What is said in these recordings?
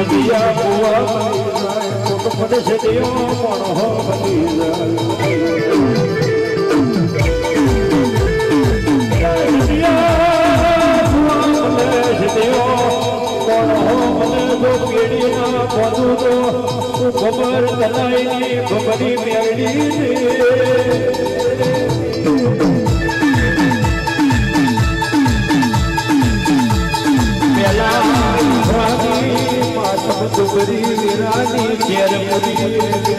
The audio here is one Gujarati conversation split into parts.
સદિયા બુઆ કોક પદ સદિયો પણ હો બની સદિયા બુઆ મને સદિયો પણ હો મને જો પેડીમાં પદું તો તું ખબર તલાઈની ખબરી મેળડી પેલા માતમ દુબરી વિરાની ઘેર મુરી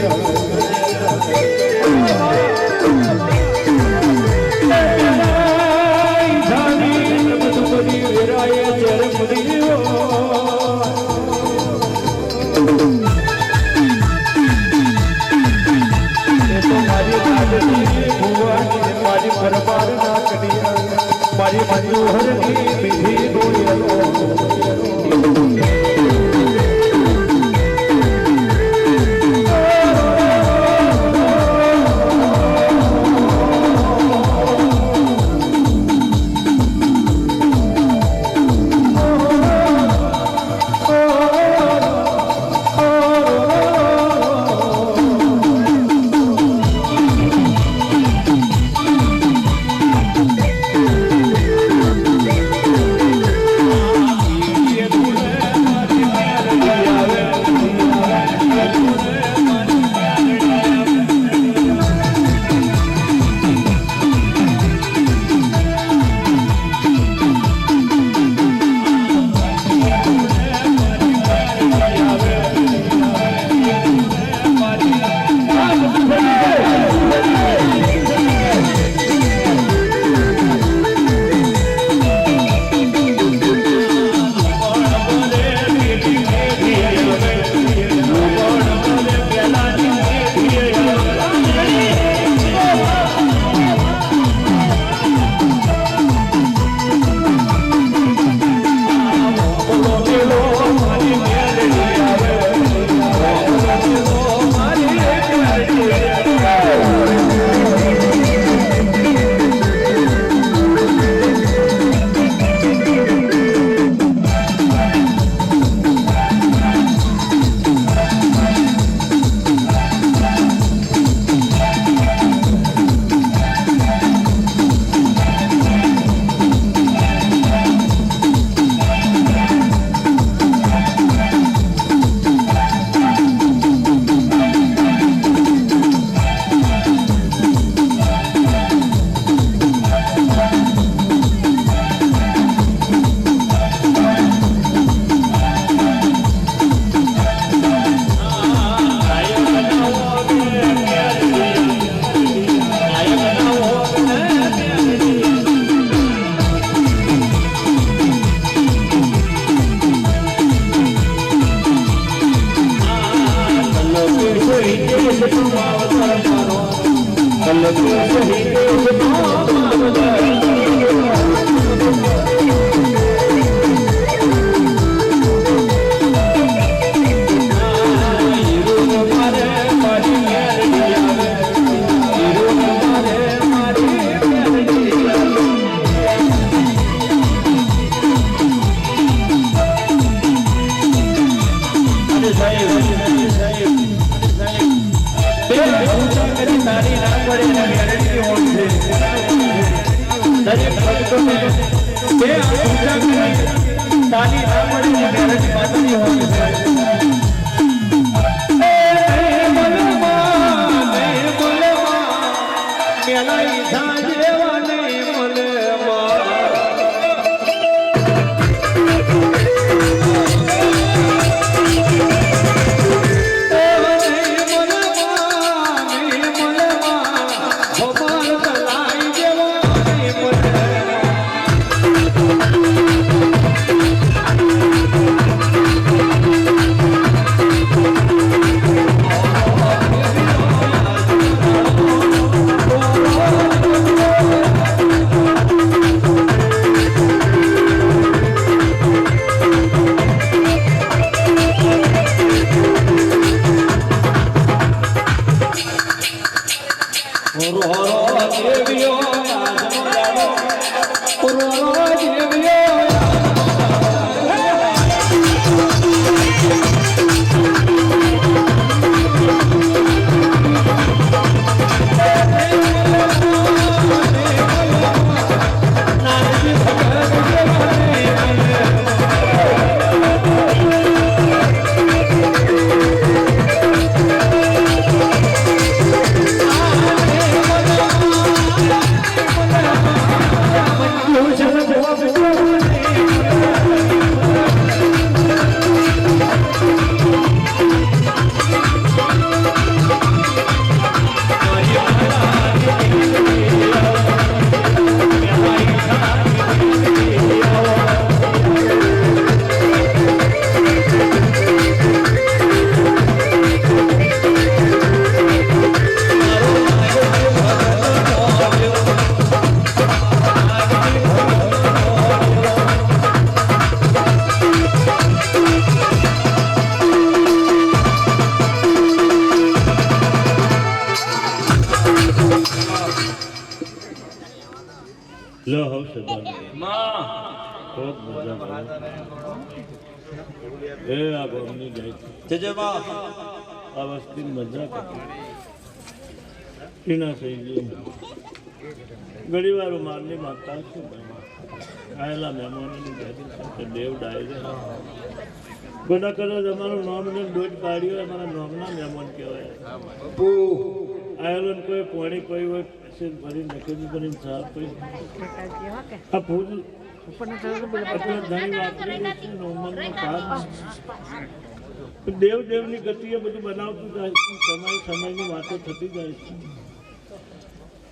મારી પરમાર ના કડિયા મારી મનોહરની મીઠી ગઈ ઘણી વાર મારની માતા શું આયેલા મહેમાનોની ગાદી સાથે દેવ ડાયરે. ગોડા કદાચ અમારું નામ ને દોઢ પાડ્યો, અમારા નામના મહેમાન કહેવાય. આયેલો કોઈ પોણી પડી હોય, પછી ભરી નખેલી ભરીને સાફ પડી આ સાથ દેવ દેવની ગતિએ બધું બનાવતું જાય સમય સમયની વાતો થતી જાય છે.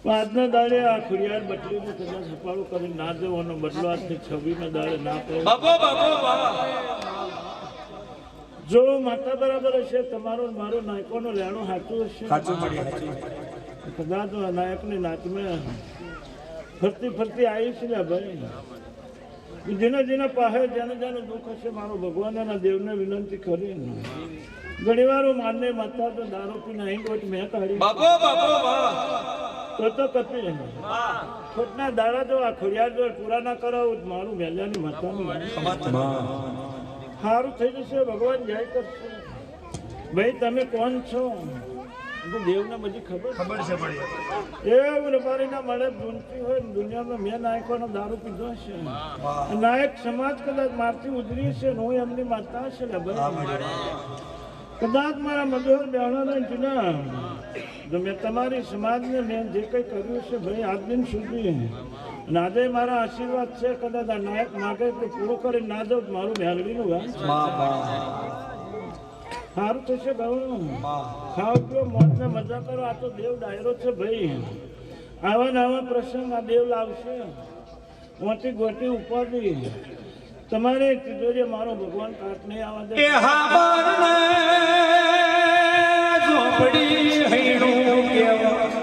આજના દાડે આ ખુડિયાર બટલીનું કદાચ હપાળો કરી ના દેવાનો બદલો આજથી છવ્વીસના દાડે ના પડે. જો માતા બરાબર હશે તમારો મારો નાયકોનો લેણો સાચું હશે? કદાચ નાયકની નાચમાં ફરતી ફરતી આવીશ ને ભાઈ. જેના જેના પાસે જેને જેને દુઃખ હશે મારો ભગવાનના દેવને વિનંતી કરી ઘણી વાર હું માનને માતા તો દારૂ પીને અહીં ગોટ મેં કાઢી. તો તો કપી ખોટના દાડા જો આ ખોડિયાર જો પૂરા ના કરાવું મારું મેલ્યાની માતાનું સારું થઈ જશે ભગવાન જય કરશે. ભાઈ તમે કોણ છો? દેવને બધી ખબર ખબર છે એ રબારીના મળે ધૂનતી હોય ને દુનિયામાં મેં નાયકોનો દારૂ પીધો છે નાયક સમાજ કદાચ મારથી ઉજરી છે હું એમની માતા છે ને કદાચ મારા મધુર બેહણા જુના. જો મેં તમારી સમાજને મેં જે કંઈ કર્યું છે ભાઈ આજ દિન સુધી. અને આજે મારા આશીર્વાદ છે કદાચ આ નાયક માગે તો પૂરું કરી ના દઉં મારું ગામ સારું થશે ભાવ ખાવ પીઓ મોજને મજા કરો. આ તો દેવ ડાયરો છે ભાઈ. આવા નવા આવા પ્રસંગ આ દેવ લાવશે. મોટી ગોટી ઉપાડી. તમારે તિજોરી મારો ભગવાન કાટ નહીં આવવા દે. ઝોપડી હૈણું કેવા?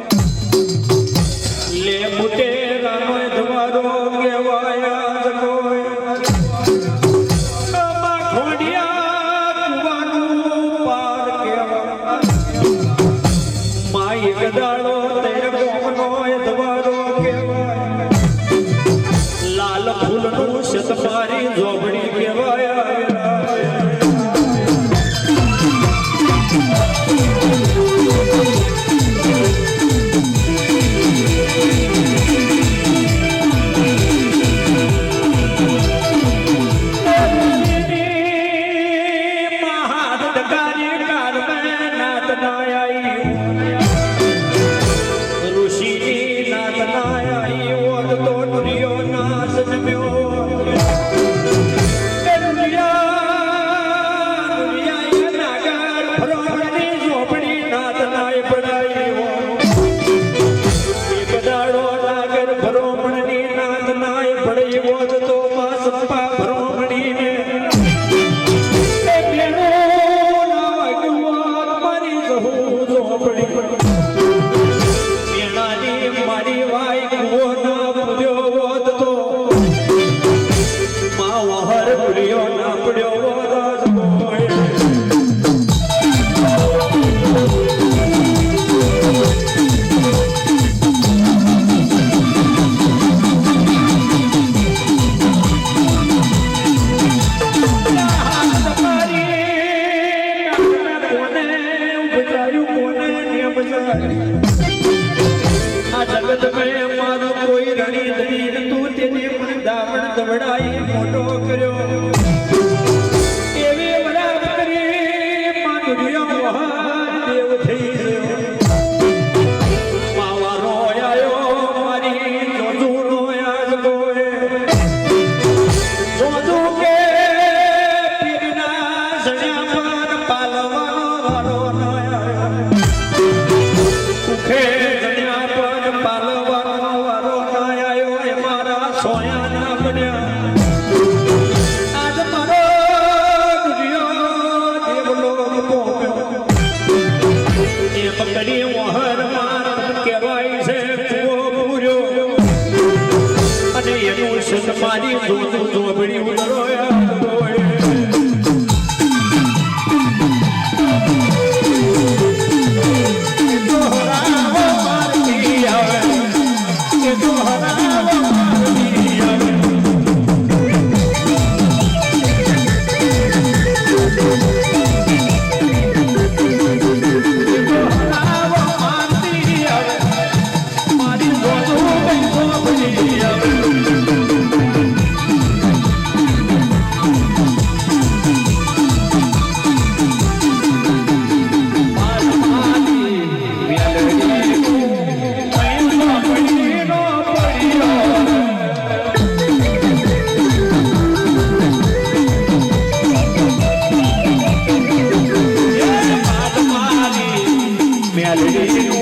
Thank you.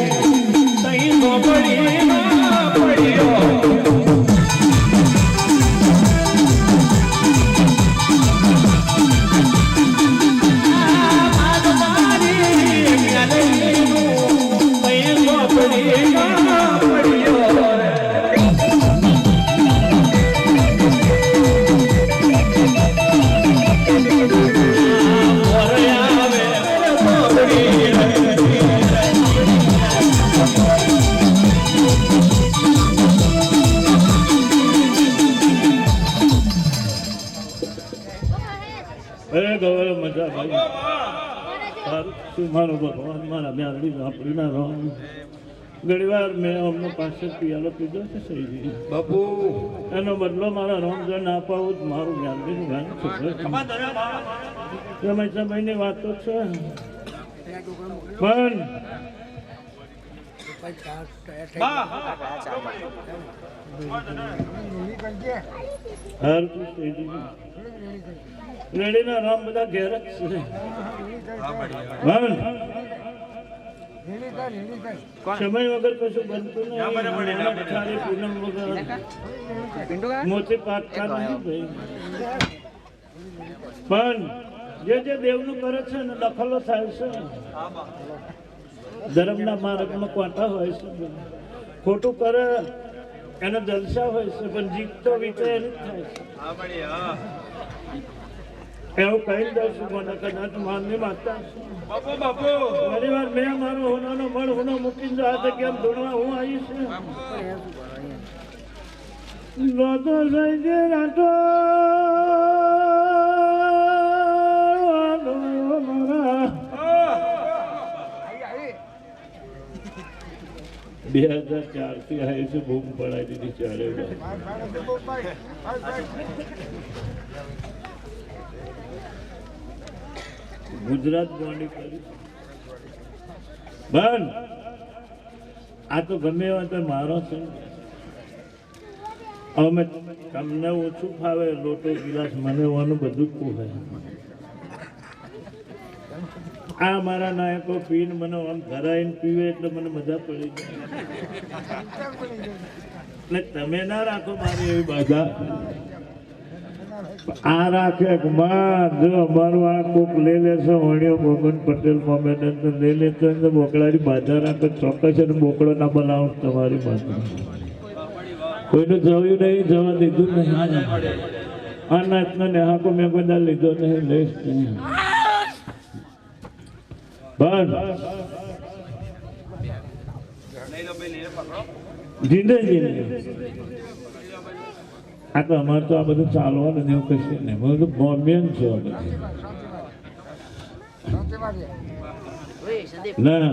શું મારો ભગવાન મારા મ્યાલડી ઝાંપડીના રામ ઘણી વાર મેં અમને પાસે પિયાલો પીધો છે સહી બાપુ. એનો બદલો મારા રામજન ના અપાવું જ મારું મ્યાલડીનું ગાન સમય સમયની વાત તો છે. પણ હર તું રેડીના રામ બધા ઘેર જ છે. સમય વગર કશું બનતું નહીં. પૂનમ વગર. મોતી પણ જે જે દેવનું કરે છે ને દખલો થાય છે. ધર્મના માર્ગમાં કોટા હોય છે. ખોટું કરે એને જલસા હોય છે પણ જીતતો વિચય એની જ થાય છે. એવું કહી દઉં છું મને કદાચ માનની બાપુ બાપુ. ઘણી વાર મેં મારો હોનાનો મળ હોનો મૂકીને જો આ કેમ ધૂણવા હું આવી છે. લોતો થઈ જે રાતો બે હજાર ચારથી આવી છે બૂમ પડાવી દીધી ચારે બાજુ. ગુજરાત બોન્ડી બન! આ તો ગમે એવા તો મારો છે. અમે તમને ઓછું ફાવે લોટો ગિલાસ મને હોવાનું બધું જ પોહાય આ મારા નાયકો પીન મને આમ ધરાઈને પીવે એટલે મને મજા પડી જાય. એટલે તમે ના રાખો મારી એવી બાધા. આ રાખે કુમાર જો અમારું આ કોક લઈ લેશો વણ્યો ભગવાન પટેલ મોમેડન તો લઈ લેતો તો બોકડાની બાધા રાખે ચોક્કસ અને બોકડો ના બનાવો તમારી બાધા કોઈનું જવું નહીં, જવા દીધું નહીં. આ નાચનો નેહાકો મેં બધા લીધો નહીં, લઈશ નહીં. બસ. જીંદે જીંદે આ તો અમારે તો આ બધું ચાલવાનું ને એવું કશું નહીં. બધું. બોમ્બિયન છે ના.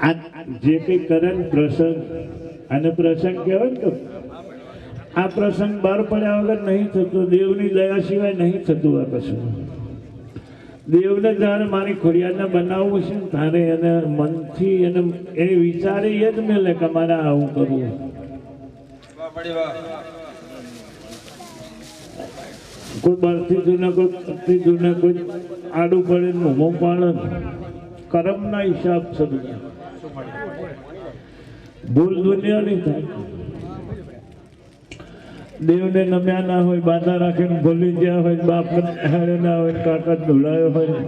આ જે કંઈ કરે ને પ્રસંગ અને પ્રસંગ કહેવાય ને તો આ પ્રસંગ બહાર પડ્યા વગર નહીં થતો દેવની દયા સિવાય નહીં થતું આ કશું. દેવને જ્યારે મારી ખોડિયાને બનાવવું છે તારે એને મનથી એને એને વિચારે એ જ મેલે કે મારે આવું કરવું કોઈ બળથી જૂને કોઈ જૂને કોઈ આડું પડે મોં પાડે કરમના હિસાબ છે ભૂલ ભૂલ દુનિયાની થાય દેવને નમ્યા ના હોય, બાધા રાખીને ભૂલી ગયા હોય, બાપ હેડે ના હોય કાકા ધોળાયો હોય,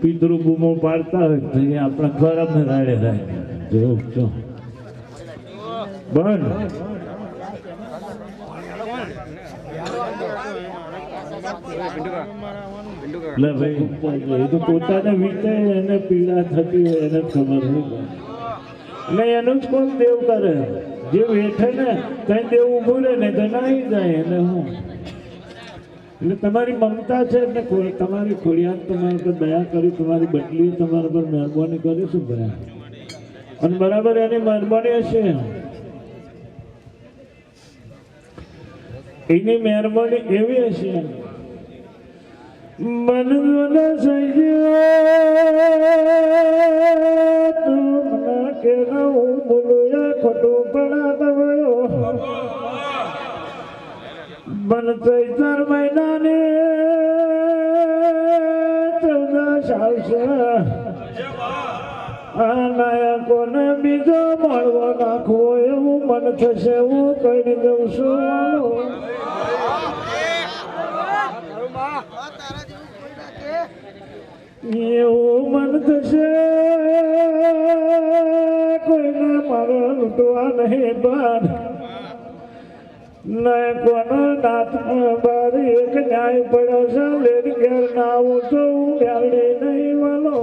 પિતૃ બૂમો પાડતા હોય, તો એ આપણા ખરાબ ને રાડે રાય જો જો બન. લે ભાઈ, એ તો પોતાને વીતે એને પીડા થતી હોય, એને ખબર હોય. ને એનું જ કોણ દેવ કરે. જે વેઠે ને કઈ દેવ ને તો જાય એને હું. એટલે તમારી મમતા છે એટલે તમારી ખોડિયાત તમારી પર દયા કરી, તમારી બદલી તમારા પર મહેરબાની કરીશું ભયા અને બરાબર એની મહેરબાની હશે. એની મહેરબાની એવી હશે. મન સજ્યો કે હું બોલું ખોટું પડા બન ચૈતર મહિનાને. ચૌદશ આવશે આ નાયકોને બીજો મળવો નાખવો એવું મન થશે, હું કહી દઉં છું. એવું મન થશે. કોઈને મારે લૂંટવા નહીં બાર નહીં કોનો નાથ બારી એક ન્યાય પડ્યો છે. લેડી ઘેર ના આવું તો હું વ્યાડી નહીં વાલો.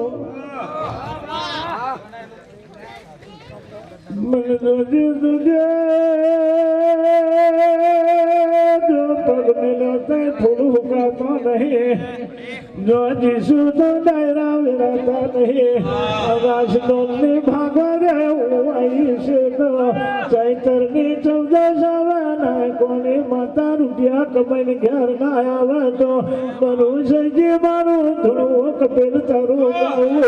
જો પગ મિલો તો થોડું હુકાતો નહીં. જો જીસુ તો ડાયરા વિરાતા નહીં. આકાશ દોલની ભાગરે આવીશ તો ચૈતરની ચૌદશ આવે ને કોની માતા રૂપિયા કમાઈને ઘેર ના આવે તો? બનું સજી મારું થોડું કપેલ તારું ગાવું.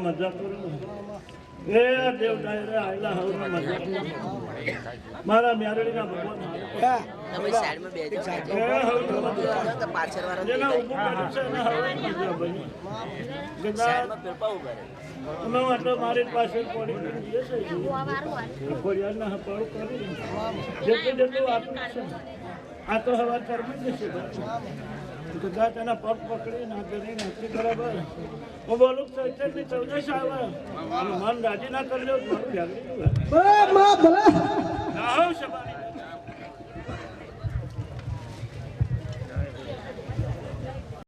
મજા હવને મજા મારા મ્યારેડીના ભગવાન મારી પાસે જેટલું જેટલું આ તો હવા કર્મ જ કદાચ એના પગ પકડી ના કરી નાખી બરાબર હું બોલું ચૈતન્ય ચૌદશ આવે મન રાજી ના કરી લો મારું જાગૃતિ હોય. ના હોવ શબાની.